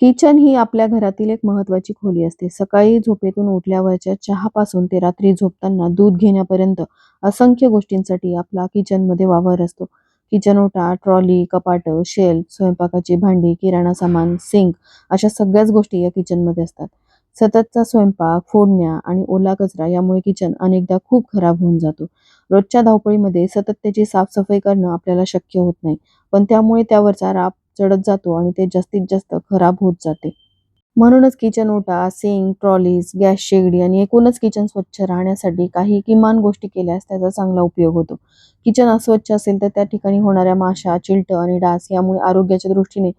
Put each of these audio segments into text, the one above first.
Kitchen ही आपल्या घरातील एक महत्वाची खोली असते. सकाळी झोपेतून उठल्यावरच्या चहापासून ते रात्री झोपताना दूध घेण्यापर्यंत असंख्य गोष्टींसाठी आपला किचनमध्ये वावर असतो. किचन ओटा, ट्रॉली, कपाट शेल्फ, स्वयंपाकाची भांडी, किराणा सामान, सिंक अशा सगळ्याच गोष्टी या किचनमध्ये असतात. सततचा स्वयंपाक, फोडण्या आणि ओला कचरा यामुळे किचन अनेकदा खूप खराब होऊन जातो. रोजच्या धावपळीमध्ये सतत त्याची साफसफाई करणं आपल्याला शक्य होत नाही. पण त्यामुळे त्यावरचा राब चढत जातो आणि ते जास्तीत जास्त खराब होत जाते. म्हणूनच किचन ओटा, सिंक, ट्रॉलीज, गॅस शेगडी आणि एकूणच किचन स्वच्छ राहण्यासाठी काही किमान गोष्टी केल्यास त्याचा चांगला उपयोग होतो. किचन अस्वच्छ असेल तर त्या ठिकाणी होणाऱ्या माशा, चिलट आणि डास यामुळे आरोग्याच्या दृष्टीने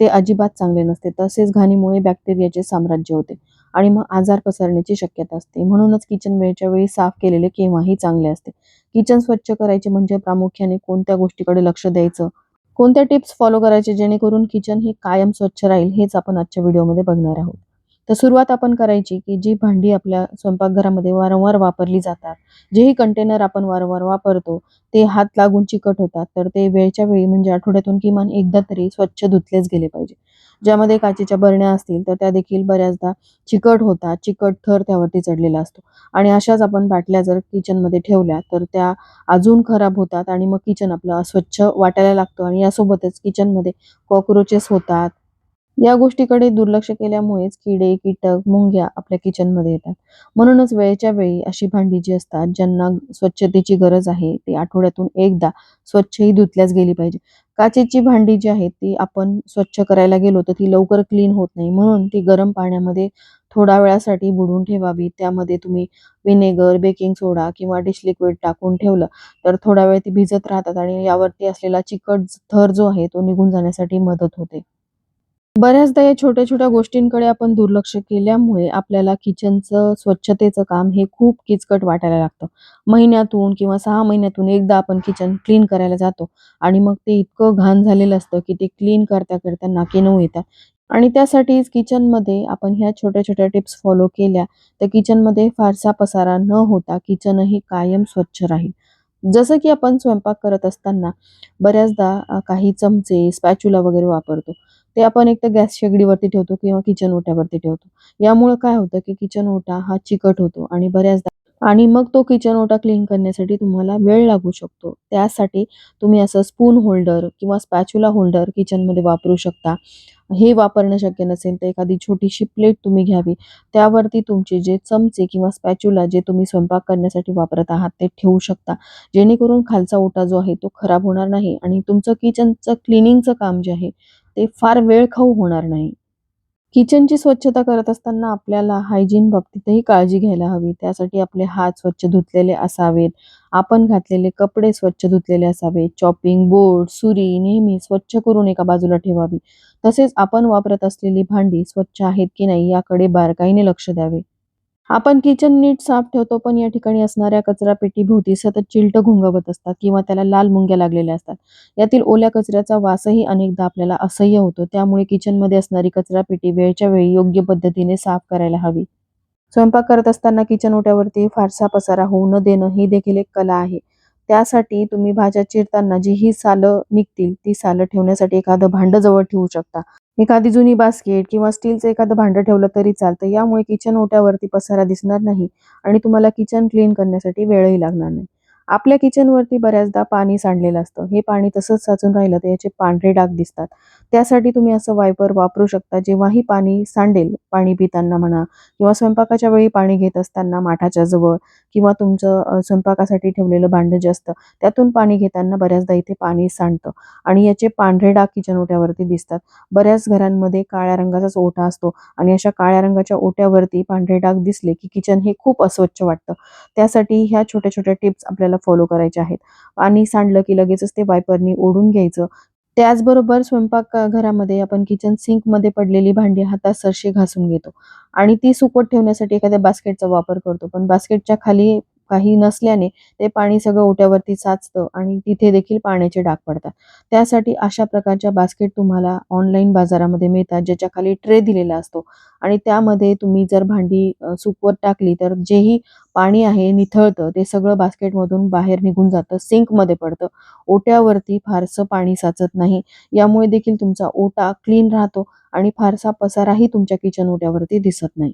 ते अजिबात चांगले नसते. तसेच घाणीमुळे बॅक्टेरियाचे साम्राज्य होते आणि मग आजार पसरण्याची शक्यता असते. म्हणूनच किचन वेळच्या वेळी साफ केलेले केव्हाही चांगले असते. किचन स्वच्छ करायचे म्हणजे प्रामुख्याने कोणत्या गोष्टीकडे लक्ष द्यायचं, कोणत्या टिप्स फॉलो करायचे जेणेकरून किचन हे कायम स्वच्छ राहील हेच आपण आजच्या व्हिडिओमध्ये बघणार आहोत. तर सुरुवात आपण करायची की जी भांडी आपल्या स्वयंपाकघरामध्ये वारंवार वापरली जातात, जेही कंटेनर आपण वारंवार वापरतो ते हात लागून चिकट होतात. तर ते वेळच्या वेळी म्हणजे आठवड्यातून किमान एकदा तरी स्वच्छ धुतलेच गेले पाहिजे. ज्यामध्ये काचेच्या बरण्या असतील तर त्या देखील बऱ्याचदा चिकट होतात. चिकट थर त्यावरती चढलेला असतो आणि अशाच आपण बाटल्या जर किचनमध्ये ठेवल्या तर त्या अजून खराब होतात आणि मग किचन आपलं अस्वच्छ वाटायला लागतं आणि यासोबतच किचनमध्ये कॉक्रोचेस होतात. या गोष्टीकडे दुर्लक्ष केल्यामुळेच किडे, कीटक, मुंग्या आपल्या किचनमध्ये येतात. म्हणूनच वेळच्या वेळी अशी भांडी जी असतात ज्यांना स्वच्छतेची गरज आहे ती आठवड्यातून एकदा स्वच्छही धुतल्याच गेली पाहिजे. काचेची भांडी जी आहेत ती आपण स्वच्छ करायला गेलो तर ती लवकर क्लीन होत नाही. म्हणून ती गरम पाण्यामध्ये थोड्या वेळासाठी बुडवून ठेवावी. त्यामध्ये तुम्ही व्हिनेगर, बेकिंग सोडा किंवा डिश लिक्विड टाकून ठेवलं तर थोडा वेळ ती भिजत राहतात आणि यावरती असलेला चिकट थर जो आहे तो निघून जाण्यासाठी मदत होते. बऱ्याचदा या छोट्या-छोट्या गोष्टींकडे आपण दुर्लक्ष केल्यामुळे आपल्याला किचनचं स्वच्छतेचं काम हे खूप किचकट वाटायला लागतं. महिन्यातून किंवा सहा महिन्यातून एकदा आपण किचन क्लीन करायला जातो आणि मग ते इतकं घाण झालेलं असतं की ते क्लीन करता-करता नाकीनऊ येतात आणि त्यासाठीच किचनमध्ये आपण ह्या छोट्या-छोट्या टिप्स फॉलो केल्या तर किचनमध्ये फारसा पसारा न होता किचनही कायम स्वच्छ राहील. जसं की आपण स्वयंपाक करत असताना बऱ्याचदा काही चमचे, स्पॅच्युला वगैरे वापरतो. ते आपण एकतर गॅस शेगडीवरती ठेवतो किंवा किचन ओट्यावरती ठेवतो. यामुळं काय होतं की किचन ओटा हा चिकट होतो आणि बऱ्याचदा आणि मग तो किचन ओटा क्लीन करण्यासाठी तुम्हाला वेळ लागू शकतो. त्यासाठी तुम्ही असं स्पून होल्डर किंवा स्पॅच्युला होल्डर किचनमध्ये वापरू शकता. हे वापरणं शक्य नसेल तर एखादी छोटीशी प्लेट तुम्ही घ्यावी. त्यावरती तुमचे जे चमचे किंवा स्पॅच्युला जे तुम्ही स्वयंपाक करण्यासाठी वापरत आहात ते ठेवू शकता. जेणेकरून खालचा ओटा जो आहे तो खराब होणार नाही आणि तुमचं किचनचं क्लिनिंगचं काम जे आहे ते फार वेळखाऊ होणार नाही. किचनची स्वच्छता करत असताना आपल्याला हायजीन बाबतीतही काळजी घ्यायला हवी. त्यासाठी आपले हात स्वच्छ धुतलेले असावेत. आपण घातलेले कपडे स्वच्छ धुतलेले असावेत. चॉपिंग बोर्ड, सुरी नेहमी स्वच्छ करून एका बाजूला ठेवावी. तसेच आपण वापरत असलेली भांडी स्वच्छ आहेत की नाही याकडे बारकाईने लक्ष द्यावे. आपण किचन नीट साफ ठेवतो पण या ठिकाणी असणाऱ्या कचरापेटीभोवती सतत चिलटं घुंगवत असतात किंवा त्याला लाल मुंग्या लागलेल्या असतात. यातील ओल्या कचऱ्याचा वासही अनेकदा आपल्याला असह्य होतो. त्यामुळे किचनमध्ये असणारी कचरापेटी वेळच्या वेळी योग्य पद्धतीने साफ करायला हवी. स्वयंपाक करत असताना किचन ओट्यावरती फारसा पसारा होऊ न देणं ही देखील एक कला आहे. त्यासाठी तुम्ही भाज्या चिरताना जी ही सालं निघतील ती सालं ठेवण्यासाठी एखादं भांडं जवळ ठेवू शकता. एखादी जुनी बास्केट किंवा स्टीलचं एखादं भांडं ठेवलं तरी चालतं. यामुळे किचन ओट्यावरती पसारा दिसणार नाही आणि तुम्हाला किचन क्लीन करण्यासाठी वेळही लागणार नाही. आपल्या किचनवरती बऱ्याचदा पाणी सांडलेलं असतं. हे पाणी तसंच साचून राहिलं तर याचे पांढरे डाग दिसतात. त्यासाठी तुम्ही असं वायपर वापरू शकता. जेव्हाही पाणी सांडेल, पाणी पिताना म्हणा किंवा स्वयंपाकाच्या वेळी पाणी घेत असताना माठाच्या जवळ किंवा तुमचं स्वयंपाकासाठी ठेवलेलं भांडं जे असतं त्यातून पाणी घेताना बऱ्याचदा इथे पाणी सांडतं आणि याचे पांढरे डाग किचन ओट्यावरती दिसतात. बऱ्याच घरांमध्ये काळ्या रंगाचाच ओटा असतो आणि अशा काळ्या रंगाच्या ओट्यावरती पांढरे डाग दिसले की किचन हे खूप अस्वच्छ वाटतं. त्यासाठी ह्या छोट्या-छोट्या टिप्स आपल्याला फॉलो करायचे आहेत. आणि सांडलं की लगेचच ते वायपरनी ओढून घ्यायचं. त्याचबरोबर स्वयंपाक घरामध्ये आपण किचन सिंकमध्ये पडलेली भांडी हातात सरशी घासून घेतो आणि ती सुकत ठेवण्यासाठी एखाद्या बास्केटचा वापर करतो. पण बास्केटच्या खाली काही नसल्याने ते पाणी सगळं ओट्यावरती साचतं आणि तिथे देखील पाण्याचे डाग पडतात. त्यासाठी अशा प्रकारच्या बास्केट तुम्हाला ऑनलाईन बाजारामध्ये मिळतात ज्याच्या खाली ट्रे दिलेला असतो. आणि त्यामध्ये तुम्ही जर भांडी सुकवत टाकली तर जेही पाणी आहे निथळतं ते सगळं बास्केटमधून बाहेर निघून जातं सिंकमध्ये पडतं. ओट्यावरती फारसं पाणी साचत नाही. यामुळे देखील तुमचा ओटा क्लीन राहतो आणि फारसा पसाराही तुमच्या किचन ओट्यावरती दिसत नाही.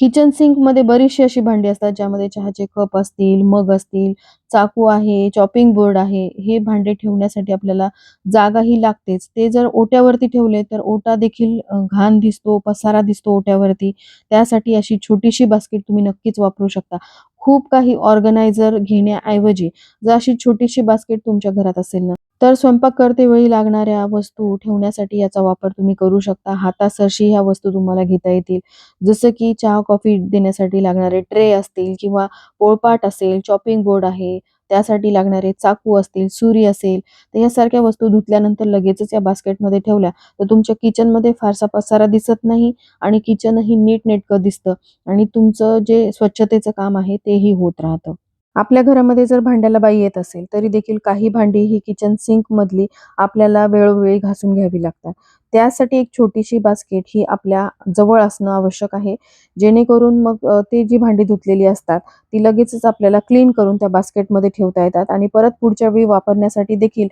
किचन सिंकमध्ये बरीचशी अशी भांडी असतात ज्यामध्ये चहाचे कप असतील मग असतील चाकू आहे चॉपिंग बोर्ड आहे हे भांडे ठेवण्यासाठी आपल्याला जागाही लागतेच. ते जर ओट्यावरती ठेवले तर ओटा देखील घाण दिसतो पसारा दिसतो ओट्यावरती. त्यासाठी अशी छोटीशी बास्केट तुम्ही नक्कीच वापरू शकता. खूप काही ऑर्गनायझर घेण्याऐवजी जर अशी छोटीशी बास्केट तुमच्या घरात असेल ना तर स्वयंपाक करते वेळी लागणाऱ्या वस्तू ठेवण्यासाठी याचा वापर तुम्ही करू शकता. हातासरशी ह्या वस्तू तुम्हाला घेता येतील. जसं की चहा कॉफी देण्यासाठी लागणारे ट्रे असतील किंवा पोळपाट असेल चॉपिंग बोर्ड आहे त्यासाठी लागणारे चाकू असतील सुरी असेल तर यासारख्या वस्तू धुतल्यानंतर लगेचच या बास्केटमध्ये ठेवल्या तर तुमच्या किचनमध्ये फारसा पसारा दिसत नाही आणि किचनही नीटनेटकं दिसतं आणि तुमचं जे स्वच्छतेचं काम आहे तेही होत राहतं. आपल्या घरामध्ये जर भांड्याला बाई येत असेल तरी देखील काही भांडी ही किचन सिंक मधली आपल्याला वेळोवेळी घासून घ्यावी लागतात. त्यासाठी एक छोटीशी बास्केट ही आपल्या जवळ असणं आवश्यक आहे. जेणेकरून मग ते जी भांडी धुतलेली असतात ती लगेचच आपल्याला क्लीन करून त्या बास्केटमध्ये ठेवता येतात आणि परत पुढच्या वेळी वापरण्यासाठी देखील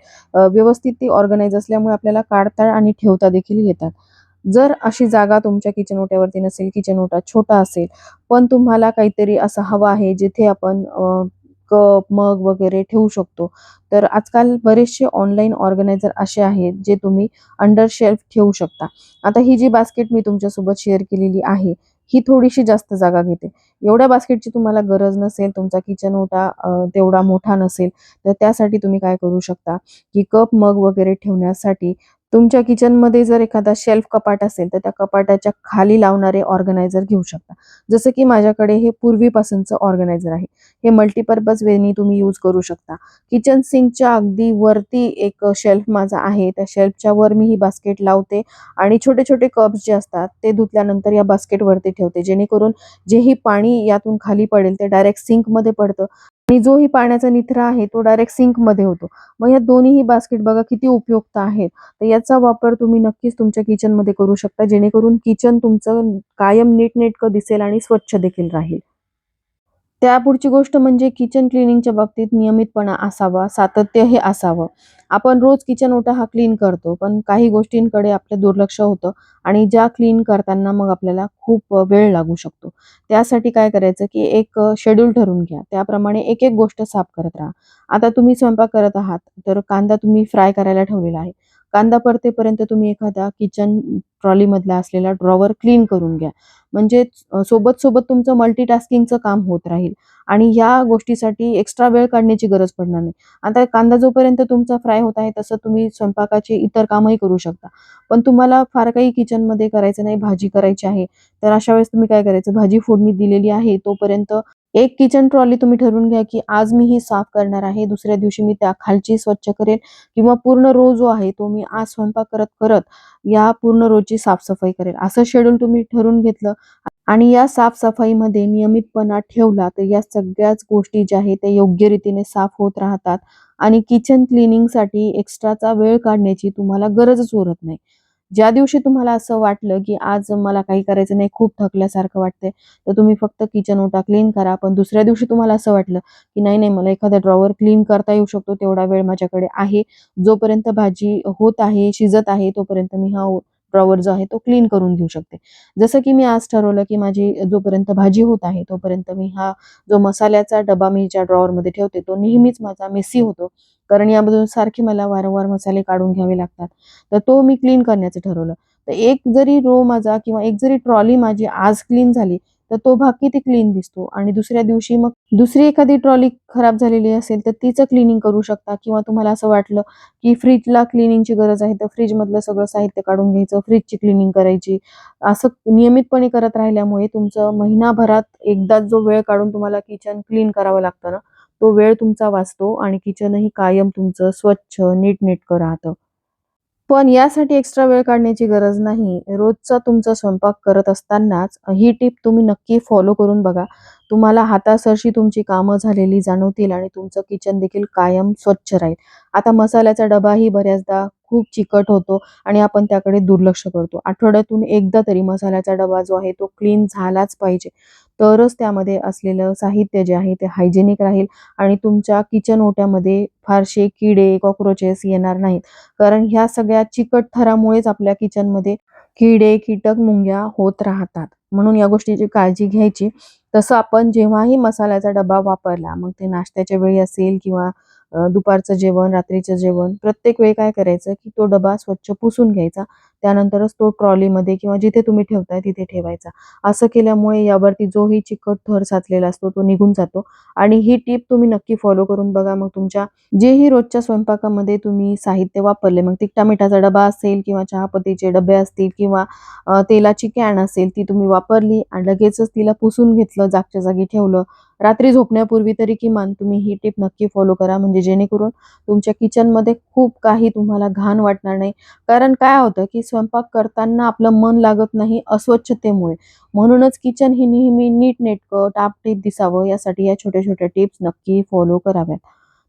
व्यवस्थित ती ऑर्गनाईज असल्यामुळे आपल्याला काढता आणि ठेवता देखील येतात. जर अशी जागा तुमच्या किचन ओट्यावरती नसेल किचन ओटा छोटा असेल पण तुम्हाला काहीतरी असं हवं आहे जिथे आपण कप मग वगैरे ठेवू शकतो. तर आजकाल बरेचसे ऑनलाईन ऑर्गनायझर असे आहेत जे तुम्ही अंडर शेल्फ ठेवू शकता. आता ही जी बास्केट मी तुमच्यासोबत शेअर केलेली आहे ही थोडीशी जास्त जागा घेते. एवढ्या बास्केटची तुम्हाला गरज नसेल तुमचा किचन ओटा तेवढा मोठा नसेल तर त्यासाठी तुम्ही काय करू शकता? की कप मग वगैरे ठेवण्यासाठी तुमच्या किचनमध्ये जर एखादा शेल्फ कपाट असेल तर त्या कपाटाच्या खाली लावणारे ऑर्गनायझर घेऊ शकता. जसं की माझ्याकडे हे पूर्वीपासूनचं ऑर्गनायझर आहे. हे मल्टीपर्पज वेनी तुम्ही यूज करू शकता. किचन सिंकच्या अगदी वरती एक शेल्फ माझा आहे. त्या शेल्फच्या वर मी ही बास्केट लावते आणि छोटे छोटे कप्स जे असतात ते धुतल्यानंतर या बास्केट वरती ठेवते. जेणेकरून जेही पाणी यातून खाली पडेल ते डायरेक्ट सिंकमध्ये पडतं. आणि जोही पाण्याचा निथरा आहे तो डायरेक्ट सिंकमध्ये होतो. मग या दोन्हीही बास्केट बघा किती उपयुक्त आहेत. तर याचा वापर तुम्ही नक्कीच तुमच्या किचनमध्ये करू शकता जेणेकरून किचन तुमचं कायम नीटनेटकं दिसेल आणि स्वच्छ देखील राहील. त्यापुढची गोष्ट म्हणजे किचन क्लिनिंगच्या बाबतीत नियमितपणा असावा सातत्य हे असावं. आपण रोज किचन ओटा हा क्लीन करतो पण काही गोष्टींकडे आपलं दुर्लक्ष होतं आणि ज्या क्लीन करताना मग आपल्याला खूप वेळ लागू शकतो. त्यासाठी काय करायचं की एक शेड्यूल ठरवून घ्या. त्याप्रमाणे एक एक गोष्ट साफ करत राहा. आता तुम्ही स्वयंपाक करत आहात तर कांदा तुम्ही फ्राय करायला ठेवलेला आहे. कांदा परतेपर्यंत तुम्ही एखादा किचन ट्रॉलीमधला असलेला ड्रॉवर क्लीन करून घ्या. म्हणजे सोबत सोबत तुमचं मल्टीटास्किंगचं काम होत राहील. आणि या गोष्टीसाठी एक्स्ट्रा वेळ काढण्याची गरज पडणार नाही. आता कांदा जोपर्यंत तुमचा फ्राय होत आहे तसं तुम्ही स्वयंपाकाचे इतर कामही करू शकता. पण तुम्हाला फार काही किचनमध्ये करायचं नाही भाजी करायची आहे तर अशा वेळेस तुम्ही काय करायचं? भाजी फोडणी दिलेली आहे तोपर्यंत एक किचन ट्रॉली तुम्ही ठरवून घ्या की आज मी ही साफ करणार आहे दुसऱ्या दिवशी मी त्या खालची स्वच्छ करेल किंवा पूर्ण रोज जो आहे तो मी आज स्वयंपाक करत करत या पूर्ण रोजची साफसफाई करेल. असं शेड्यूल तुम्ही ठरवून घेतलं आणि या साफसफाईमध्ये नियमितपणा ठेवला तर या सगळ्याच गोष्टी ज्या आहेत त्या योग्य रीतीने साफ होत राहतात आणि किचन क्लिनिंगसाठी एक्स्ट्राचा वेळ काढण्याची तुम्हाला गरजच उरत नाही. ज्या दिवशी तुम्हाला असं वाटलं की आज मला काही करायचं नाही खूप थकल्यासारखं वाटतंय तर तुम्ही फक्त किचन ओटा क्लीन करा. पण दुसऱ्या दिवशी तुम्हाला असं वाटलं की नाही नाही मला एखादा ड्रॉवर क्लीन करता येऊ शकतो तेवढा वेळ माझ्याकडे आहे. जोपर्यंत भाजी होत आहे शिजत आहे तोपर्यंत मी हा ड्रॉवर जो आहे तो क्लीन करून घेऊ शकते. जसं की मी आज ठरवलं की माझी जोपर्यंत भाजी होत आहे तोपर्यंत मी हा जो मसाल्याचा डबा मी ज्या ड्रॉवरमध्ये ठेवते तो नेहमीच माझा मेसी होतो. कारण यामधून सारखे मला वारंवार मसाले काढून घ्यावे लागतात. तर तो मी क्लीन करण्याचं ठरवलं. तर एक जरी रो माझा किंवा एक जरी ट्रॉली माझी आज क्लीन झाली तर तो भाग किती क्लीन दिसतो? आणि दुसऱ्या दिवशी मग दुसरी एखादी ट्रॉली खराब झालेली असेल तर तिचं क्लिनिंग करू शकता? किंवा तुम्हाला असं वाटलं की फ्रीजला क्लिनिंगची गरज आहे तर फ्रीजमधलं सगळं साहित्य काढून घ्यायचं फ्रीजची क्लिनिंग करायची. असं नियमितपणे करत राहिल्यामुळे तुमचं महिनाभरात एकदा जो वेळ काढून तुम्हाला किचन क्लीन करावं लागतं ना तो वेळ तुमचा वाचतो आणि किचनही कायम तुमचं स्वच्छ नीटनेटकं राहतं. पण यासाठी एक्स्ट्रा वेळ काढण्याची गरज नाही. रोजचा तुमचा स्वयंपाक करत असतानाच ही टिप तुम्ही नक्की फॉलो करून बघा. तुम्हाला हातासरशी तुमची कामं झालेली जाणवतील आणि तुमचं किचन देखील कायम स्वच्छ राहील. आता मसाल्याचा डबाही बऱ्याचदा खूप चिकट होतो आणि आपण त्याकडे दुर्लक्ष करतो. आठवड्यातून एकदा तरी मसाल्याचा डबा जो आहे तो क्लीन झालाच पाहिजे. तरच त्यामध्ये असलेलं साहित्य जे आहे ते हायजेनिक राहील आणि तुमच्या किचन ओट्यामध्ये फारसे किडे, कॉक्रोचेस येणार नाहीत. कारण ह्या सगळ्या चिकट थरामुळेच आपल्या किचनमध्ये किडे, कीटक, मुंग्या होत राहतात. म्हणून या गोष्टीची काळजी घ्यायची. तसं आपण जेव्हाही मसाल्याचा डबा वापरला, मग ते नाश्त्याच्या वेळी असेल किंवा दुपारचं जेवण, रात्रीचं जेवण, प्रत्येक वेळी काय करायचं, की तो डबा स्वच्छ पुसून घ्यायचा. त्यानंतरच तो ट्रॉलीमध्ये किंवा जिथे तुम्ही ठेवताय तिथे ठेवायचा. असं केल्यामुळे यावरती जोही चिकट थर साचलेला असतो तो निघून जातो आणि ही टीप तुम्ही नक्की फॉलो करून बघा. मग तुमच्या जेही रोजच्या स्वयंपाकामध्ये तुम्ही साहित्य वापरले, मग तिखटा मिठाचा डबा असेल किंवा चहापत्तीचे डबे असतील किंवा तेलाची कॅन असेल, ती तुम्ही वापरली आणि लगेचच तिला पुसून घेतलं, जागच्या जागी ठेवलं. रात्री झोपण्यापूर्वी तरी किमान तुम्ही ही टिप नक्की फॉलो करा. म्हणजे जेणेकरून तुमच्या किचनमध्ये खूप काही तुम्हाला घाण वाटणार नाही. कारण काय होतं, की स्वयंपाक करताना आपलं मन लागत नाही अस्वच्छतेमुळे. म्हणूनच किचन हे नेहमी नीटनेटकं, टापटीप दिसावं यासाठी या छोट्या-छोट्या टिप्स नक्की फॉलो कराव्यात.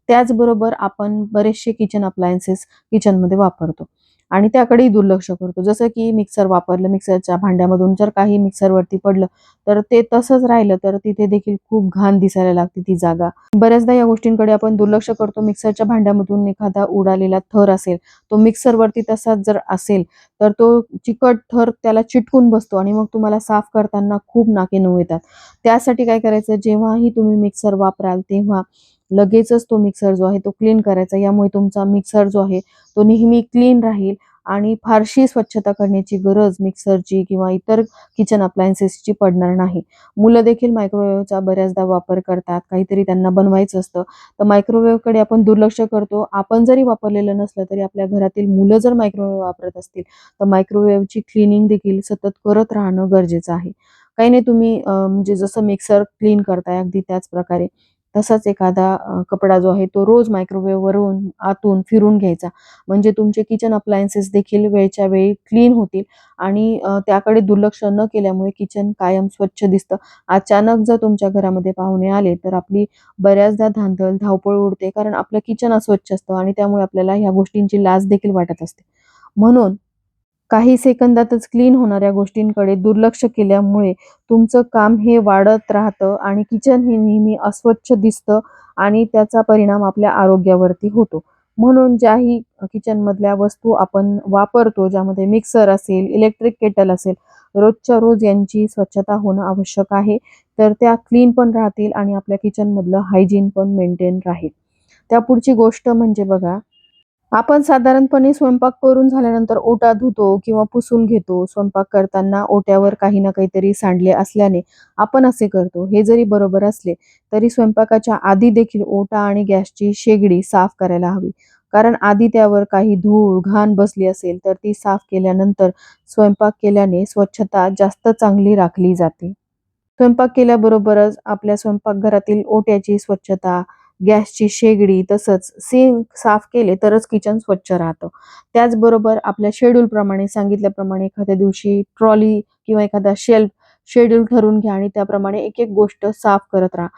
त्याचबरोबर आपण बरेचसे किचन अप्लायन्सेस किचनमध्ये वापरतो आणि त्याकडेही दुर्लक्ष करतो. जसं की मिक्सर वापरलं, मिक्सरच्या भांड्यामधून जर काही मिक्सरवरती पडलं, तर ते तसंच राहिलं तर तिथे देखील खूप घाण दिसायला लागते ती जागा. बऱ्याचदा या गोष्टींकडे आपण दुर्लक्ष करतो. मिक्सरच्या भांड्यामधून एखादा उडालेला थर असेल, तो मिक्सरवरती तसाच जर असेल, तर तो चिकट थर त्याला चिटकून बसतो आणि मग तुम्हाला साफ करताना खूप नाके नऊ येतात. त्यासाठी काय करायचं, जेव्हाही तुम्ही मिक्सर वापराल, तेव्हा लगेचच तो मिक्सर जो आहे तो क्लीन करायचा. यामुळे तुमचा मिक्सर जो आहे तो नेहमी क्लीन राहील आणि फारशी स्वच्छता करण्याची गरज मिक्सरची किंवा इतर किचन अप्लायन्सेसची पडणार नाही. मुलं देखील मायक्रोवेव्हचा बऱ्याचदा वापर करतात. काहीतरी त्यांना बनवायचं असतं, तर मायक्रोवेव्हकडे आपण दुर्लक्ष करतो. आपण जरी वापरलेलं नसलं, तरी आपल्या घरातील मुलं जर मायक्रोवेव्ह वापरत असतील, तर मायक्रोवेव्हची क्लीनिंग देखील सतत करत राहणं गरजेचं आहे. काही नाही तुम्ही म्हणजे जसं मिक्सर क्लीन करताय अगदी त्याच प्रकारे तसाच एखादा कपडा जो आहे तो रोज मायक्रोवेव्हवरून आतून फिरून घ्यायचा. म्हणजे तुमचे किचन अप्लायन्सेस देखील वेळच्या वेळी क्लीन होतील आणि त्याकडे दुर्लक्ष न केल्यामुळे किचन कायम स्वच्छ दिसतं. अचानक जर तुमच्या घरामध्ये पाहुणे आले, तर आपली बऱ्याचदा धांदल, धावपळ उडते. कारण आपलं किचन अस्वच्छ असतं आणि त्यामुळे आपल्याला ह्या गोष्टींची लाज देखील वाटत असते. म्हणून काही सेकंदातच क्लीन होणाऱ्या गोष्टींकडे दुर्लक्ष केल्यामुळे तुमचं काम हे वाढत राहतं आणि किचन हे नेहमी अस्वच्छ दिसतं आणि त्याचा परिणाम आपल्या आरोग्यावरती होतो. म्हणून ज्याही किचनमधल्या वस्तू आपण वापरतो, ज्यामध्ये मिक्सर असेल, इलेक्ट्रिक केटल असेल, रोजच्या रोज यांची स्वच्छता होणं आवश्यक आहे. तर त्या क्लीन पण राहतील आणि आपल्या किचनमधलं हायजीन पण मेंटेन राहील. त्या पुढची गोष्ट म्हणजे बघा आपण साधारणपणे स्वयंपाक करून झाल्यानंतर ओटा धुतो किंवा पुसून घेतो. स्वयंपाक करताना ओट्यावर काही ना काहीतरी सांडले असल्याने आपण असे करतो. हे जरी बरोबर असले, तरी स्वयंपाकाच्या आधी देखील ओटा आणि गॅसची शेगडी साफ करायला हवी. कारण आधी त्यावर काही धूळ, घाण बसली असेल, तर ती साफ केल्यानंतर स्वयंपाक केल्याने स्वच्छता जास्त चांगली राखली जाते. स्वयंपाक केल्याबरोबरच आपल्या स्वयंपाकघरातील ओट्याची स्वच्छता, गॅसची शेगडी तसंच सिंक साफ केले तरच किचन स्वच्छ राहतं. त्याचबरोबर आपल्या शेड्यूलप्रमाणे सांगितल्याप्रमाणे एखाद्या दिवशी ट्रॉली किंवा एखादा शेल्फ शेड्यूल ठरवून घ्या आणि त्याप्रमाणे एक-एक गोष्ट साफ करत राहा.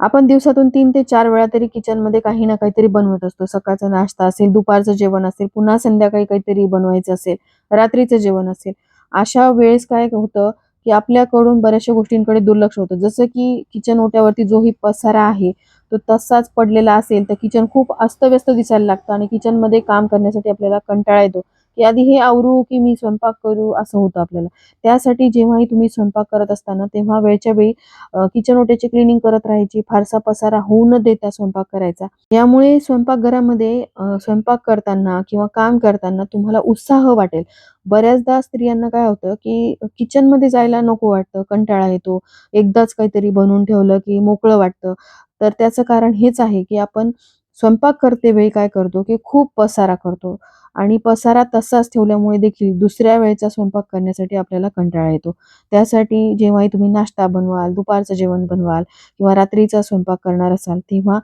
आपण दिवसातून तीन ते चार वेळा तरी किचनमध्ये काही ना काहीतरी बनवत असतो. सकाळचा नाश्ता असेल, दुपारचं जेवण असेल, पुन्हा संध्याकाळी काहीतरी बनवायचं असेल, रात्रीचं जेवण असेल. अशा वेळेस काय होतं, की आपल्याकडून बऱ्याचशा गोष्टींकडे दुर्लक्ष होतं. जसं की किचन ओट्यावरती जोही पसारा आहे, तो तसाच पडलेला असेल, तर किचन खूप अस्तव्यस्त दिसायला लागतं आणि किचनमध्ये काम करण्यासाठी आपल्याला कंटाळा येतो, की आधी हे आवरू की मी स्वयंपाक करू असं होतं आपल्याला. त्यासाठी जेव्हाही तुम्ही स्वयंपाक करत असताना, तेव्हा वेळच्या वेळी किचन ओट्याची क्लिनिंग करत राहायची. फारसा पसारा होऊ न देता स्वयंपाक करायचा. यामुळे स्वयंपाकघरामध्ये स्वयंपाक करताना किंवा काम करताना तुम्हाला उत्साह वाटेल. बऱ्याचदा स्त्रियांना काय होतं, की किचनमध्ये जायला नको वाटतं, कंटाळा येतो. एकदाच काहीतरी बनवून ठेवलं, की मोकळं वाटतं. तर त्याचं कारण हेच आहे, की आपण स्वयंपाक करतेवेळी काय करतो, की खूप पसारा करतो. आणि पसारा तसाच ठेवल्यामुळे देखील दुसऱ्या वेळेचा स्वयंपाक करण्यासाठी आपल्याला कंटाळा येतो. त्यासाठी जेव्हाही तुम्ही नाश्ता बनवाल, दुपारचं जेवण बनवाल किंवा रात्रीचा स्वयंपाक करणार असाल, तेव्हा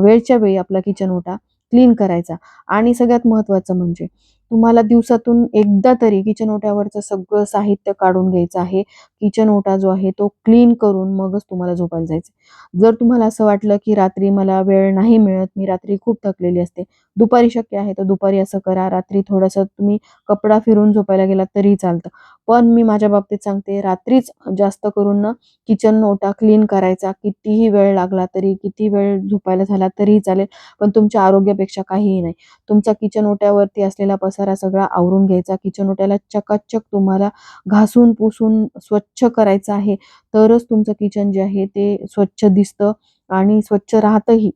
वेळच्या वेळी आपला किचन ओटा क्लीन करायचा. आणि सगळ्यात महत्त्वाचं म्हणजे तुम्हाला दिवसातून एकदा तरी किचन ओट्यावरचं सगळं साहित्य काढून घ्यायचं आहे. किचन ओटा जो आहे तो क्लीन करून मगच तुम्हाला झोपायला जायचं जर तुम्हाला असं वाटलं की रात्री मला वेळ नाही मिळत मी रात्री खूप थकलेली असते. दुपारी शक्य आहे तर दुपारी असं करा. रात्री थोडंसं तुम्ही कपडा फिरून झोपायला गेलात तरी चालतं. पण मी माझ्या बाबतीत सांगते रात्रीच जास्त करून ना किचन ओटा क्लीन करायचा. कितीही वेळ लागला तरी किती वेळ झोपायला झाला तरीही चालेल पण तुमच्या आरोग्यापेक्षा काहीही नाही. तुमचा किचन ओट्यावरती असलेला पसारा सगळा आवरून घ्यायचा. किचन ओट्याला चकाचक तुम्हाला घासून पुसून स्वच्छ करायचं आहे तरच तुमचं किचन जे आहे ते स्वच्छ दिसतं आणि स्वच्छ राहतंही.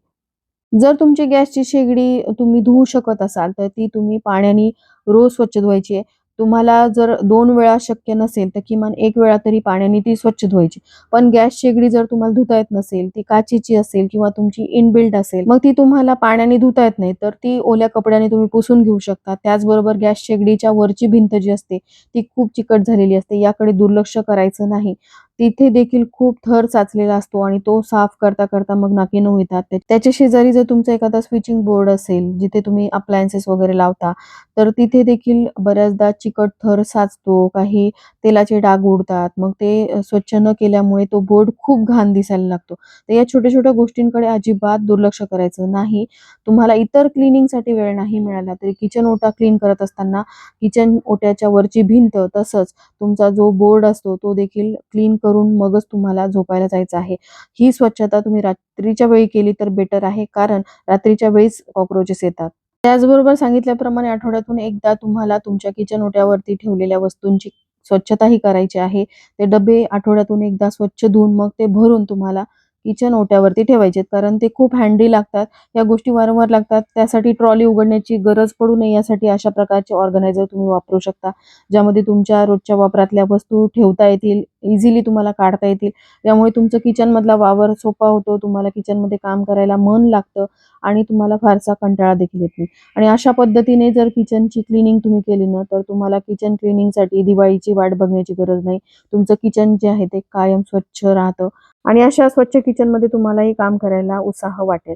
जर तुमची गॅसची शेगडी तुम्ही धुवू शकत असाल तर ती तुम्ही पाण्याने रोज स्वच्छ धुवायची आहे. तुम्हाला जर दोन वेळा शक्य नसेल तर किमान एक वेळा तरी पाण्याने ती स्वच्छ धुवायची. पण गॅस शेगडी जर तुम्हाला धुता येत नसेल ती काचेची असेल किंवा तुमची इनबिल्ट असेल मग ती तुम्हाला पाण्याने धुता येत नाही तर ती ओल्या कपड्याने तुम्ही पुसून घेऊ शकता. त्याचबरोबर गॅस शेगडीच्या वरची भिंत जी असते ती खूप चिकट झालेली असते याकडे दुर्लक्ष करायचं नाही. तिथे देखील खूप थर साचलेला असतो आणि तो साफ करता करता मग नाकीनऊ येतात त्याच्या शेजारी जर तुमचा एखादा स्विचिंग बोर्ड असेल जिथे तुम्ही अप्लायन्सेस वगैरे लावता तर तिथे देखील बऱ्याचदा चिकट थर साचतो काही तेलाचे डाग उडतात मग ते स्वच्छ न केल्यामुळे तो बोर्ड खूप घाण दिसायला लागतो. तर या छोट्या छोट्या गोष्टींकडे अजिबात दुर्लक्ष करायचं नाही. तुम्हाला इतर क्लिनिंगसाठी वेळ नाही मिळाला तरी किचन ओटा क्लीन करत असताना किचन ओट्याच्या वरची भिंत तसंच तुमचा जो बोर्ड असतो तो देखील क्लीन करून मगच तुम्हाला झोपायला जायचं आहे. ही स्वच्छता तुम्ही रात्रीच्या वेळी केली तर बेटर आहे कारण रात्रीच्या वेळीच कॉक्रोचेस येतात. त्याचबरोबर सांगितल्याप्रमाणे आठवड्यातून एकदा तुम्हाला तुमच्या किचन ओट्यावरती ठेवलेल्या वस्तूंची स्वच्छताही करायची आहे. ते डबे आठवड्यातून एकदा स्वच्छ धुवून मग ते भरून तुम्हाला किचन ओट्यावरती ठेवायचे कारण ते खूप हँडी लागतात. या गोष्टी वारंवार लागतात. त्यासाठी ट्रॉली उघडण्याची गरज पडू नये यासाठी अशा प्रकारचे ऑर्गनायझर तुम्ही वापरू शकता ज्यामध्ये तुमच्या रोजच्या वापरातल्या वस्तू ठेवता येतील इझिली तुम्हाला काढता येतील. यामुळे तुमचं किचनमधला वावर सोपा होतो तुम्हाला किचनमध्ये काम करायला मन लागतं आणि तुम्हाला फारसा कंटाळा देखील येत नाही. आणि अशा पद्धतीने जर किचनची क्लिनिंग तुम्ही केली ना तर तुम्हाला किचन क्लिनिंगसाठी दिवाळीची वाट बघण्याची गरज नाही. तुमचं किचन जे आहे ते कायम स्वच्छ राहतं. आणि अशा स्वच्छ किचनमध्ये तुम्हालाही काम करायला उत्साह वाटेल.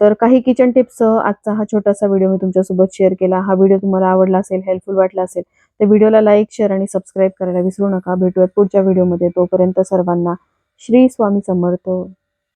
तर काही किचन टिप्ससह आजचा हा छोटासा व्हिडिओ मी तुमच्यासोबत शेअर केला. हा व्हिडिओ तुम्हाला आवडला असेल हेल्पफुल वाटला असेल तर व्हिडिओला लाईक शेअर आणि सबस्क्राईब करायला विसरू नका. भेटूयात पुढच्या व्हिडिओमध्ये तोपर्यंत सर्वांना श्री स्वामी समर्थ.